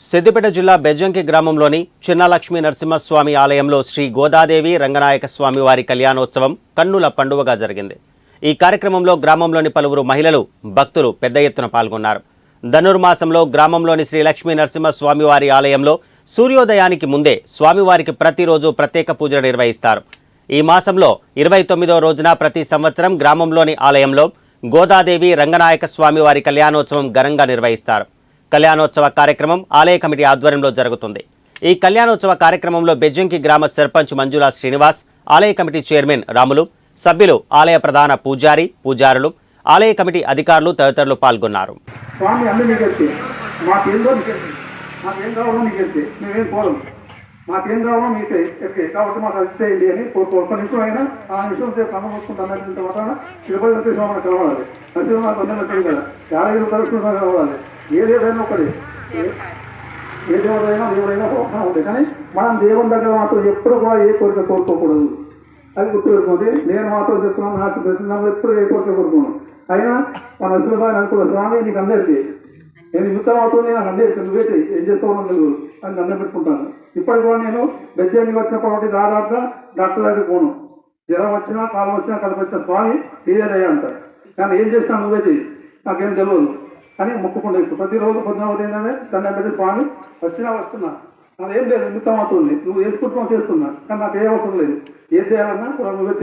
సిద్దిపేట జిల్లా బెజ్జంకి గ్రామంలోని చిన్నలక్ష్మీ నరసింహస్వామి ఆలయంలో శ్రీ గోదాదేవి రంగనాయక స్వామి వారి కళ్యాణోత్సవం కన్నుల పండుగగా జరిగింది. ఈ కార్యక్రమంలో గ్రామంలోని పలువురు మహిళలు భక్తులు పెద్ద ఎత్తున పాల్గొన్నారు. ధనుర్మాసంలో గ్రామంలోని శ్రీ లక్ష్మీ నరసింహస్వామి వారి ఆలయంలో సూర్యోదయానికి ముందే స్వామివారికి ప్రతిరోజు ప్రత్యేక పూజలు నిర్వహిస్తారు. ఈ మాసంలో ఇరవై తొమ్మిదవ రోజున ప్రతి సంవత్సరం గ్రామంలోని ఆలయంలో గోదాదేవి రంగనాయక స్వామి వారి కళ్యాణోత్సవం ఘనంగా నిర్వహిస్తారు. కళ్యాణోత్సవ కార్యక్రమం ఆలయ కమిటీ ఆధ్వర్యంలో జరుగుతుంది. ఈ కళ్యాణోత్సవ కార్యక్రమంలో బెజ్జంకి గ్రామ సర్పంచ్ మంజులా శ్రీనివాస్ ఆలయ కమిటీ చైర్మన్ రాములు సభ్యులు ఆలయ ప్రధాన పూజారి పూజారులు ఆలయ కమిటీ అధికారులు తదితరులు పాల్గొన్నారు. స్వామి అన్ని నీకు మాకేం కావాలో నీకు మేమేం కోరం మాకేం కావాలో మీకే కాబట్టి మాకు అది చేయండి అని కోరుకో నిమిషం అయినా ఆ నిమిషం సేపు కన్ను మూసుకుంటా అన్నట్టు మాత్రాన తిరుపతి నరసింహ కలవాలి నరసింహ మాకు అందరూ నచ్చింది కదా యాదగిరి నరసింహ కలవాలి ఏదేదైనా ఒకటి. ఏ- దేవుడైనా దేవుడైనా ఒక ఉంది కానీ మనం దేవుని దగ్గర మాత్రం ఎప్పుడు కూడా ఏ కోరిక కోరుకోకూడదు. అది గుర్తుపెట్టుకోండి. నేను మాత్రం చెప్తున్నాను నాకు తెలిసిన ఎప్పుడు ఏ కోరిక కోరుకున్నాను అయినా మన నరసింహ అనుకున్న స్వామి నీకు అందరికీ నేను యుద్ధం అవుతుంది నాకు అందే నువ్వే ఏం చేస్తావు నువ్వు? అని దండం పెట్టుకుంటాను. ఇప్పటికి కూడా నేను బెజ్జానికి వచ్చినప్పటి దాదాపుగా డాక్టర్ దగ్గరికి పోను. జ్వరం వచ్చినా కాలం వచ్చినా కలిపి వచ్చిన స్వామి ఇదేదయ్యా అంటారు. కానీ ఏం చేస్తాను నువ్వే నాకేం తెలియదు అని మొక్కుకుంటే ఇప్పుడు. ప్రతిరోజు పొద్దున ఒకటి ఏంటంటే దండం పెట్టి స్వామి వచ్చినా వస్తున్నా. నాదేం లేదు. నిమిత్తం అవుతుంది నువ్వు వేసుకుంటున్నావు చేస్తున్నా. కానీ నాకు ఏ అవసరం లేదు. ఏం చేయాలన్నా నువ్వే